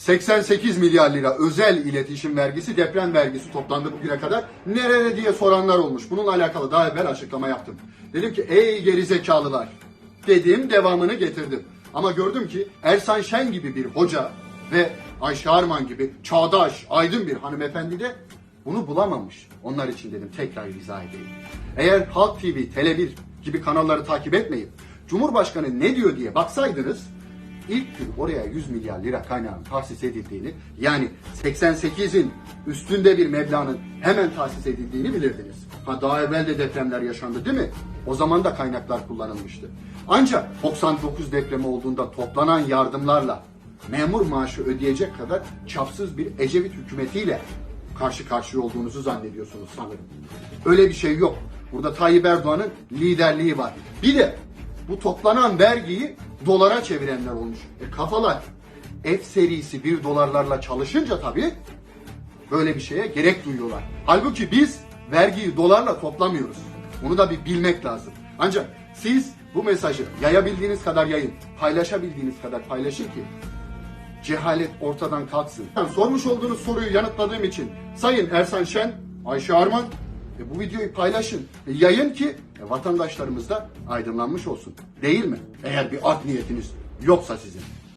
88 milyar lira özel iletişim vergisi, deprem vergisi toplandı bugüne kadar. Nerede diye soranlar olmuş. Bununla alakalı daha evvel açıklama yaptım. Dedim ki ey gerizekalılar dedim devamını getirdim. Ama gördüm ki Ersan Şen gibi bir hoca ve Ayşe Arman gibi çağdaş, aydın bir hanımefendi de bunu bulamamış. Onlar için dedim tekrar izah edeyim. Eğer Halk TV, Tele1 gibi kanalları takip etmeyip Cumhurbaşkanı ne diyor diye baksaydınız ilk gün oraya 100 milyar lira kaynağın tahsis edildiğini yani 88'in üstünde bir meblağın hemen tahsis edildiğini bilirdiniz. Ha daha evvel de depremler yaşandı değil mi? O zaman da kaynaklar kullanılmıştı. Ancak 99 depremi olduğunda toplanan yardımlarla memur maaşı ödeyecek kadar çapsız bir Ecevit hükümetiyle karşı karşıya olduğunuzu zannediyorsunuz sanırım. Öyle bir şey yok. Burada Tayyip Erdoğan'ın liderliği var. Bir de bu toplanan vergiyi dolara çevirenler olmuş. E kafalar F serisi 1 dolarlarla çalışınca tabii böyle bir şeye gerek duyuyorlar. Halbuki biz vergiyi dolarla toplamıyoruz. Bunu da bir bilmek lazım. Ancak siz bu mesajı yayabildiğiniz kadar yayın, paylaşabildiğiniz kadar paylaşın ki cehalet ortadan kalksın. Yani sormuş olduğunuz soruyu yanıtladığım için Sayın Ersan Şen, Ayşe Arman e, bu videoyu paylaşın, e, yayın ki e, vatandaşlarımız da aydınlanmış olsun. Değil mi? Eğer bir art niyetiniz yoksa sizin.